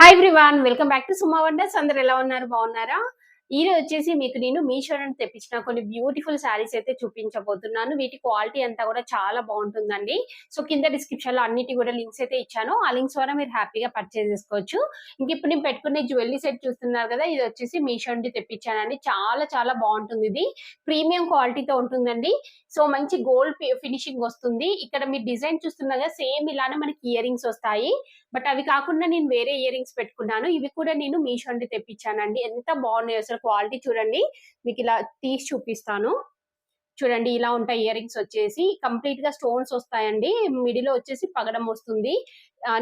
hi everyone welcome back to Suma wonders అందరు ఎలా ఉన్నారు బాగున్నారా ఈరోజు వచ్చేసి మీకు నేను మీషో నుండి తెప్పించిన కొన్ని బ్యూటిఫుల్ శారీస్ అయితే చూపించబోతున్నాను. వీటి క్వాలిటీ అంతా కూడా చాలా బాగుంటుందండి. సో కింద డిస్క్రిప్షన్లో అన్నిటి కూడా లింక్స్ అయితే ఇచ్చాను. ఆ లింక్స్ ద్వారా మీరు హ్యాపీగా పర్చేస్ చేసుకోవచ్చు. ఇంక ఇప్పుడు నేను పెట్టుకునే జ్యువెలరీ సెట్ చూస్తున్నారు కదా ఇది వచ్చేసి మీషో నుండి తెప్పించానండి. చాలా చాలా బాగుంటుంది ఇది. ప్రీమియం క్వాలిటీతో ఉంటుందండి. సో మంచి గోల్డ్ ఫినిషింగ్ వస్తుంది. ఇక్కడ మీరు డిజైన్ చూస్తున్నారు కదా సేమ్ ఇలానే మనకి ఇయర్ రింగ్స్ వస్తాయి. బట్ అవి కాకుండా నేను వేరే ఇయర్ రింగ్స్ పెట్టుకున్నాను. ఇవి కూడా నేను మీషో నుండి తెప్పించానండి. ఎంత బాగున్నాయి అసలు క్వాలిటీ చూడండి. మీకు ఇలా తీసి చూపిస్తాను. చూడండి ఇలా ఉంటాయి ఇయర్ రింగ్స్ వచ్చేసి. కంప్లీట్గా స్టోన్స్ వస్తాయండి. మిడిల్ వచ్చేసి పగడం వస్తుంది.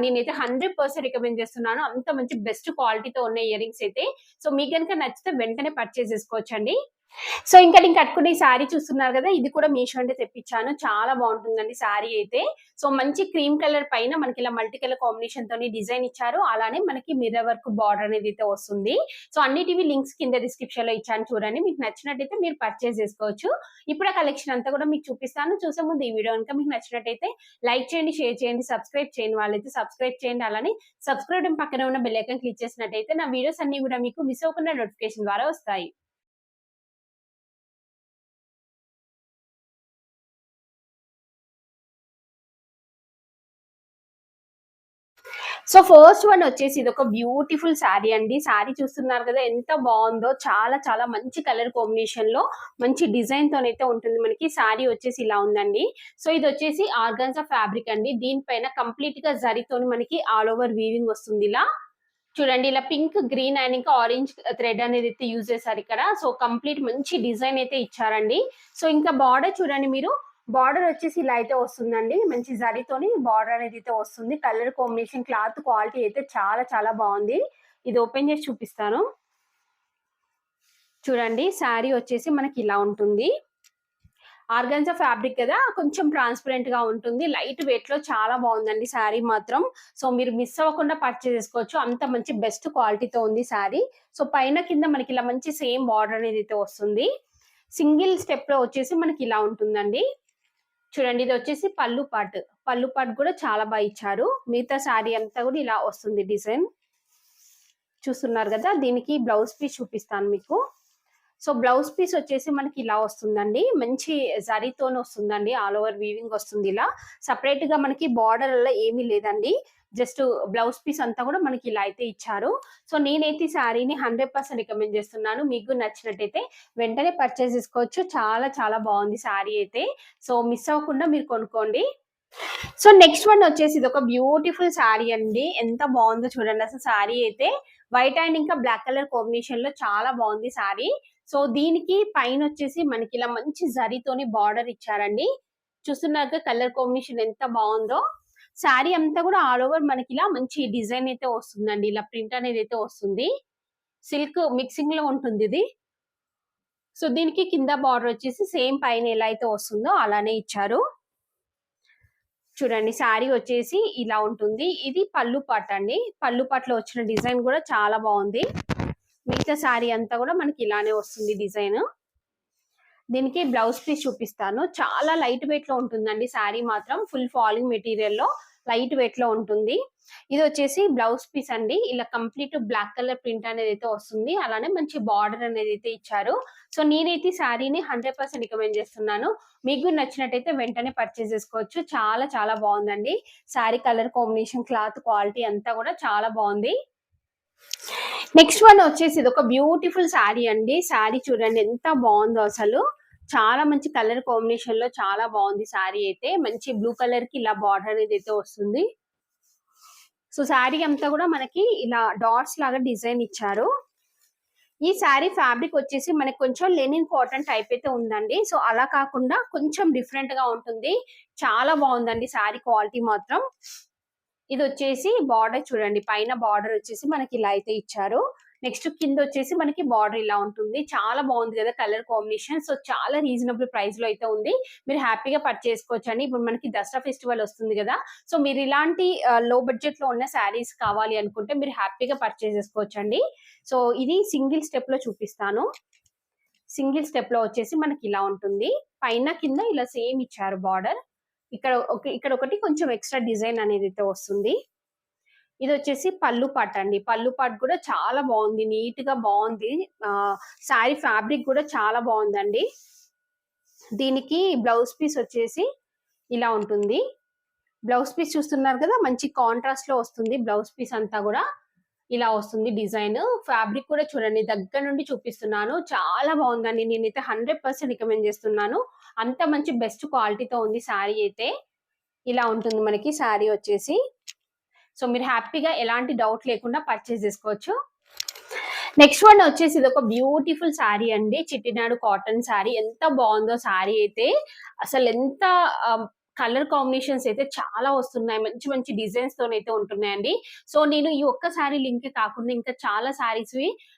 నేనైతే హండ్రెడ్ పర్సెంట్ రికమెండ్ చేస్తున్నాను. అంత మంచి బెస్ట్ క్వాలిటీతో ఉన్న ఇయర్ రింగ్స్ అయితే. సో మీకు కనుక నచ్చితే వెంటనే పర్చేస్ చేసుకోవచ్చండి. సో ఇంకా నేను కట్టుకునే శారీ చూస్తున్నారు కదా ఇది కూడా మీషో అంటే తెప్పించాను. చాలా బాగుంటుందండి శారీ అయితే. సో మంచి క్రీమ్ కలర్ పైన మనకి ఇలా మల్టీ కలర్ కాంబినేషన్ తోని డిజైన్ ఇచ్చారు. అలానే మనకి మిర్రర్ వర్క్ బార్డర్ అనేది అయితే వస్తుంది. సో అన్నిటివి లింక్స్ కింద డిస్క్రిప్షన్లో ఇచ్చాను చూడండి. మీకు నచ్చినట్టయితే మీరు పర్చేస్ చేసుకోవచ్చు. ఇప్పుడు కలెక్షన్ అంతా కూడా మీకు చూపిస్తాను. చూసే ముందు ఈ వీడియో కనుక మీకు నచ్చినట్టయితే లైక్ చేయండి షేర్ చేయండి సబ్స్క్రైబ్ చేయండి వాళ్ళైతే సబ్స్క్రైబ్ చేయండి. అలానే సబ్స్క్రైబ్ పక్కన ఉన్న బెల్ ఐకాన్ క్లిక్ చేసినట్టయితే నా వీడియోస్ అన్ని కూడా మీకు మిస్ అవ్వకుండా నోటిఫికేషన్ ద్వారా వస్తాయి. సో ఫస్ట్ వన్ వచ్చేసి ఇది ఒక బ్యూటిఫుల్ శారీ అండి. శారీ చూస్తున్నారు కదా ఎంత బాగుందో. చాలా చాలా మంచి కలర్ కాంబినేషన్లో మంచి డిజైన్ తోనైతే ఉంటుంది మనకి. శారీ వచ్చేసి ఇలా ఉందండి. సో ఇది వచ్చేసి ఆర్గాన్జా ఫ్యాబ్రిక్ అండి. దీనిపైన కంప్లీట్గా జరీతోని మనకి ఆల్ ఓవర్ వీవింగ్ వస్తుంది ఇలా. చూడండి ఇలా పింక్ గ్రీన్ అండ్ ఇంకా ఆరెంజ్ థ్రెడ్ అనేది అయితే యూజ్ చేశారు ఇక్కడ. సో కంప్లీట్ మంచి డిజైన్ అయితే ఇచ్చారండి. సో ఇంకా బార్డర్ చూడండి మీరు. బార్డర్ వచ్చేసి ఇలా అయితే వస్తుందండి. మంచి జరీతోని బార్డర్ అనేది అయితే వస్తుంది. కలర్ కాంబినేషన్ క్లాత్ క్వాలిటీ అయితే చాలా చాలా బాగుంది. ఇది ఓపెన్ చేసి చూపిస్తాను. చూడండి శారీ వచ్చేసి మనకి ఇలా ఉంటుంది. ఆర్గాన్జా ఫ్యాబ్రిక్ కదా కొంచెం ట్రాన్స్పరెంట్గా ఉంటుంది. లైట్ వెయిట్లో చాలా బాగుందండి శారీ మాత్రం. సో మీరు మిస్ అవ్వకుండా పర్చేస్ చేసుకోవచ్చు. అంత మంచి బెస్ట్ క్వాలిటీతో ఉంది శారీ. సో పైన కింద మనకి ఇలా మంచి సేమ్ బార్డర్ అనేది అయితే వస్తుంది. సింగిల్ స్టెప్లో వచ్చేసి మనకి ఇలా ఉంటుందండి. చూడండి ఇది వచ్చేసి పళ్ళు పాట్. పళ్ళు పాట్ కూడా చాలా బాగా ఇచ్చారు. మిగతా శారీ అంతా కూడా ఇలా వస్తుంది డిజైన్. చూస్తున్నారు కదా దీనికి బ్లౌజ్ పీస్ చూపిస్తాను మీకు. సో బ్లౌజ్ పీస్ వచ్చేసి మనకి ఇలా వస్తుందండి. మంచి జరీతోనే వస్తుందండి. ఆల్ ఓవర్ వీవింగ్ వస్తుంది ఇలా. సపరేట్గా మనకి బార్డర్ అలా ఏమీ లేదండి. జస్ట్ బ్లౌజ్ పీస్ అంతా కూడా మనకి ఇలా అయితే ఇచ్చారు. సో నేనైతే ఈ శారీని హండ్రెడ్ పర్సెంట్ రికమెండ్ చేస్తున్నాను. మీకు నచ్చినట్టయితే వెంటనే పర్చేస్ చేసుకోవచ్చు. చాలా చాలా బాగుంది శారీ అయితే. సో మిస్ అవ్వకుండా మీరు కొనుక్కోండి. సో నెక్స్ట్ వన్ వచ్చేసి ఇది ఒక బ్యూటిఫుల్ శారీ అండి. ఎంత బాగుందో చూడండి. అసలు శారీ అయితే వైట్ అండ్ ఇంకా బ్లాక్ కలర్ కాంబినేషన్లో చాలా బాగుంది శారీ. సో దీనికి పైన వచ్చేసి మనకి ఇలా మంచి జరీతోని బార్డర్ ఇచ్చారండి. చూస్తున్నాక కలర్ కాంబినేషన్ ఎంత బాగుందో. శారీ అంతా కూడా ఆల్ ఓవర్ మనకి ఇలా మంచి డిజైన్ అయితే వస్తుందండి. ఇలా ప్రింట్ అనేది అయితే వస్తుంది. సిల్క్ మిక్సింగ్లో ఉంటుంది ఇది. సో దీనికి కింద బార్డర్ వచ్చేసి సేమ్ పైన ఎలా అయితే వస్తుందో అలానే ఇచ్చారు. చూడండి శారీ వచ్చేసి ఇలా ఉంటుంది. ఇది పళ్ళు పట్ అండి. పళ్ళు పట్లో వచ్చిన డిజైన్ కూడా చాలా బాగుంది. మిగతా శారీ అంతా కూడా మనకి ఇలానే వస్తుంది డిజైన్. దీనికి బ్లౌజ్ పీస్ చూపిస్తాను. చాలా లైట్ వెయిట్లో ఉంటుందండి. శారీ మాత్రం ఫుల్ ఫాలింగ్ మెటీరియల్లో లైట్ వెయిట్లో ఉంటుంది. ఇది వచ్చేసి బ్లౌజ్ పీస్ అండి. ఇలా కంప్లీట్ బ్లాక్ కలర్ ప్రింట్ అనేది అయితే వస్తుంది. అలానే మంచి బార్డర్ అనేది అయితే ఇచ్చారు. సో నేనైతే శారీని హండ్రెడ్ పర్సెంట్ రికమెండ్ చేస్తున్నాను. మీకు నచ్చినట్టయితే వెంటనే పర్చేస్ చేసుకోవచ్చు. చాలా చాలా బాగుందండి. Sari colour combination cloth quality అంతా కూడా చాలా బాగుంది. నెక్స్ట్ వన్ వచ్చేసి ఇది ఒక బ్యూటిఫుల్ శారీ అండి. శారీ చూడండి ఎంత బాగుందో అసలు. చాలా మంచి కలర్ కాంబినేషన్లో చాలా బాగుంది శారీ అయితే. మంచి బ్లూ కలర్కి ఇలా బార్డర్ అనేది అయితే వస్తుంది. సో శారీ అంతా కూడా మనకి ఇలా డాట్స్ లాగా డిజైన్ ఇచ్చారు. ఈ శారీ ఫ్యాబ్రిక్ వచ్చేసి మనకి కొంచెం లెనిన్ కాటన్ టైప్ అయితే ఉందండి. సో అలా కాకుండా కొంచెం డిఫరెంట్గా ఉంటుంది. చాలా బాగుందండి శారీ క్వాలిటీ మాత్రం. ఇది వచ్చేసి బార్డర్ చూడండి. పైన బార్డర్ వచ్చేసి మనకి ఇలా అయితే ఇచ్చారు. నెక్స్ట్ కింద వచ్చేసి మనకి బార్డర్ ఇలా ఉంటుంది. చాలా బాగుంది కదా కలర్ కాంబినేషన్. సో చాలా రీజనబుల్ ప్రైస్లో అయితే ఉంది. మీరు హ్యాపీగా పర్చేసుకోవచ్చు అండి ఇప్పుడు మనకి దసరా ఫెస్టివల్ వస్తుంది కదా. సో మీరు ఇలాంటి లో బడ్జెట్లో ఉన్న శారీస్ కావాలి అనుకుంటే మీరు హ్యాపీగా పర్చేస్ చేసుకోవచ్చు అండి సో ఇది సింగిల్ స్టెప్లో చూపిస్తాను. సింగిల్ స్టెప్లో వచ్చేసి మనకి ఇలా ఉంటుంది. పైన కింద ఇలా సేమ్ ఇచ్చారు బార్డర్. ఇక్కడ ఒక ఇక్కడ ఒకటి కొంచెం ఎక్స్ట్రా డిజైన్ అనేది అయితే వస్తుంది. ఇది వచ్చేసి పళ్ళు పాట్ అండి. పళ్ళు పాట్ కూడా చాలా బాగుంది. నీట్గా బాగుంది శారీ ఫ్యాబ్రిక్ కూడా చాలా బాగుందండి. దీనికి బ్లౌజ్ పీస్ వచ్చేసి ఇలా ఉంటుంది. బ్లౌజ్ పీస్ చూస్తున్నారు కదా మంచి కాంట్రాస్ట్లో వస్తుంది బ్లౌజ్ పీస్ అంతా కూడా. ఇలా వస్తుంది డిజైన్. ఫ్యాబ్రిక్ కూడా చూడండి దగ్గర నుండి చూపిస్తున్నాను. చాలా బాగుందండి. నేనైతే హండ్రెడ్ పర్సెంట్ రికమెండ్ చేస్తున్నాను. అంత మంచి బెస్ట్ క్వాలిటీతో ఉంది శారీ అయితే. ఇలా ఉంటుంది మనకి శారీ వచ్చేసి. సో మీరు హ్యాపీగా ఎలాంటి డౌట్ లేకుండా పర్చేస్ చేసుకోవచ్చు. నెక్స్ట్ వన్ వచ్చేసి ఇది ఒక బ్యూటిఫుల్ శారీ అండి. చిట్టినాడు కాటన్ శారీ. ఎంత బాగుందో శారీ అయితే. అసలు ఎంత కలర్ కాంబినేషన్స్ అయితే చాలా వస్తున్నాయి. మంచి మంచి డిజైన్స్ తోనైతే ఉంటున్నాయండి. సో నేను ఈ ఒక్క శారీ లింక్ కాకుండా ఇంకా చాలా శారీస్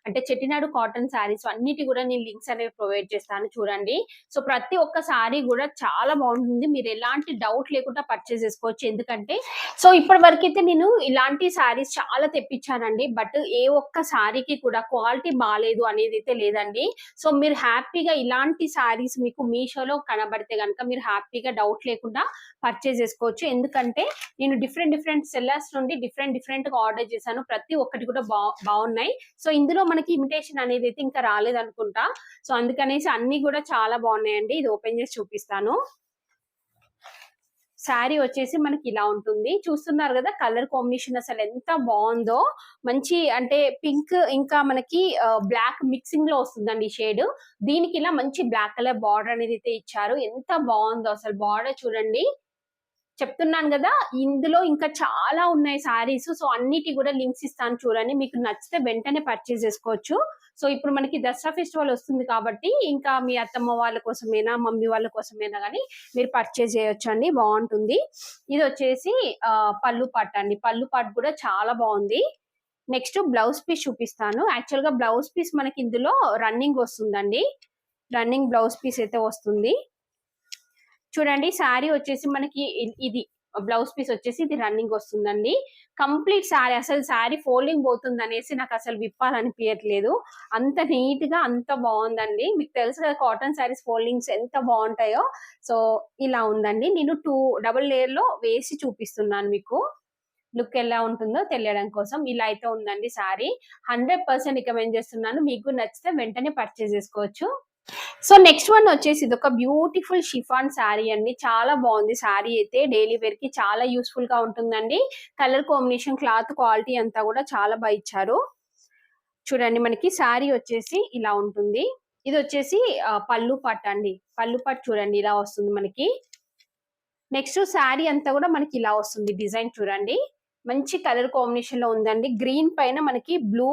అంటే చెట్టినాడు కాటన్ శారీస్ అన్నిటి కూడా నేను లింక్స్ అనేవి ప్రొవైడ్ చేస్తాను చూడండి. సో ప్రతి ఒక్క శారీ కూడా చాలా బాగుంటుంది. మీరు ఎలాంటి డౌట్ లేకుండా పర్చేస్ చేసుకోవచ్చు. ఎందుకంటే సో ఇప్పటి వరకు అయితే నేను ఇలాంటి శారీస్ చాలా తెప్పించానండి. బట్ ఏ ఒక్క శారీకి కూడా క్వాలిటీ బాగాలేదు అనేది అయితే లేదండి. సో మీరు హ్యాపీగా ఇలాంటి శారీస్ మీకు మీషోలో కనబడితే కనుక మీరు హ్యాపీగా డౌట్ లేకుండా పర్చేస్ చేసుకోవచ్చు. ఎందుకంటే నేను డిఫరెంట్ డిఫరెంట్ సెల్లర్స్ నుండి డిఫరెంట్ డిఫరెంట్గా ఆర్డర్ చేశాను. ప్రతి ఒక్కటి కూడా బా బాగున్నాయి. సో ఇందులో మనకి ఇమిటేషన్ అనేది అయితే ఇంకా రాలేదు అనుకుంటా సో అందుకనేసి అన్ని కూడా చాలా బాగున్నాయండి. ఇది ఓపెన్ చేసి చూపిస్తాను. శారీ వచ్చేసి మనకి ఇలా ఉంటుంది. చూస్తున్నారు కదా కలర్ కాంబినేషన్ అసలు ఎంత బాగుందో. మంచి అంటే పింక్ ఇంకా మనకి బ్లాక్ మిక్సింగ్లో వస్తుందండి షేడ్. దీనికి ఇలా మంచి బ్లాక్ కలర్ బార్డర్ అనేది అయితే ఇచ్చారు. ఎంత బాగుందో అసలు బార్డర్ చూడండి. చెప్తున్నాను కదా ఇందులో ఇంకా చాలా ఉన్నాయి సారీస్ సో అన్నిటి కూడా లింక్స్ ఇస్తాను చూడండి. మీకు నచ్చితే వెంటనే పర్చేస్ చేసుకోవచ్చు. సో ఇప్పుడు మనకి దసరా ఫెస్టివల్ వస్తుంది కాబట్టి ఇంకా మీ అత్తమ్మ వాళ్ళ కోసమైనా మమ్మీ వాళ్ళ కోసమైనా కానీ మీరు పర్చేజ్ చేయొచ్చు అండి. బాగుంటుంది. ఇది వచ్చేసి పళ్ళు పాట అండి. పళ్ళు పాట్ కూడా చాలా బాగుంది. నెక్స్ట్ బ్లౌజ్ పీస్ చూపిస్తాను. యాక్చువల్గా బ్లౌజ్ పీస్ మనకి ఇందులో రన్నింగ్ వస్తుందండి. రన్నింగ్ బ్లౌజ్ పీస్ అయితే వస్తుంది. చూడండి శారీ వచ్చేసి మనకి ఇది బ్లౌజ్ పీస్ వచ్చేసి ఇది రన్నింగ్ వస్తుందండి. కంప్లీట్ శారీ అసలు శారీ ఫోల్డింగ్ పోతుంది అనేసి నాకు అసలు విప్పాలనిపించట్లేదు అంత నీట్గా అంత బాగుందండి. మీకు తెలుసు కదా కాటన్ శారీస్ ఫోల్డింగ్స్ ఎంత బాగుంటాయో. సో ఇలా ఉందండి. నేను టూ డబుల్ లేయర్లో వేసి చూపిస్తున్నాను మీకు. లుక్ ఎలా ఉంటుందో తెలియడం కోసం. ఇలా అయితే ఉందండి శారీ హండ్రెడ్ పర్సెంట్ రికమెండ్ చేస్తున్నాను. మీకు నచ్చితే వెంటనే పర్చేస్ చేసుకోవచ్చు. సో నెక్స్ట్ వన్ వచ్చేసి ఇది ఒక బ్యూటిఫుల్ షిఫాన్ శారీ అండి. చాలా బాగుంది శారీ అయితే. డైలీ వేర్కి చాలా యూస్ఫుల్గా ఉంటుందండి. కలర్ కాంబినేషన్ క్లాత్ క్వాలిటీ అంతా కూడా చాలా బాగా ఇచ్చారు. చూడండి మనకి శారీ వచ్చేసి ఇలా ఉంటుంది. ఇది వచ్చేసి పళ్ళు పట్ అండి. పళ్ళు పట్ చూడండి ఇలా వస్తుంది మనకి. నెక్స్ట్ శారీ అంతా కూడా మనకి ఇలా వస్తుంది. డిజైన్ చూడండి. మంచి కలర్ కాంబినేషన్లో ఉందండి. గ్రీన్ పైన మనకి బ్లూ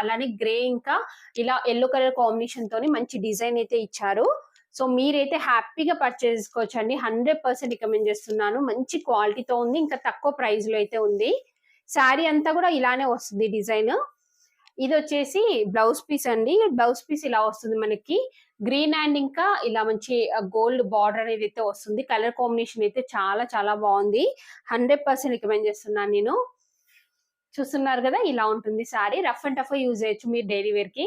అలానే గ్రే ఇంకా ఇలా ఎల్లో కలర్ కాంబినేషన్ తోని మంచి డిజైన్ అయితే ఇచ్చారు. సో మీరైతే హ్యాపీగా పర్చేస్ చేసుకోవచ్చు అండి హండ్రెడ్ పర్సెంట్ రికమెండ్ చేస్తున్నాను. మంచి క్వాలిటీతో ఉంది ఇంకా తక్కువ ప్రైస్లో అయితే ఉంది. శారీ అంతా కూడా ఇలానే వస్తుంది డిజైన్. ఇది వచ్చేసి బ్లౌజ్ పీస్ అండి. బ్లౌజ్ పీస్ ఇలా వస్తుంది మనకి. గ్రీన్ అండ్ ఇంకా ఇలా మంచి గోల్డ్ బార్డర్ అనేది అయితే వస్తుంది. కలర్ కాంబినేషన్ అయితే చాలా చాలా బాగుంది. హండ్రెడ్ పర్సెంట్ రికమెండ్ చేస్తున్నాను నేను. చూస్తున్నారు కదా ఇలా ఉంటుంది sari. Rough and tough use చేయొచ్చు మీరు డైలీ వేర్కి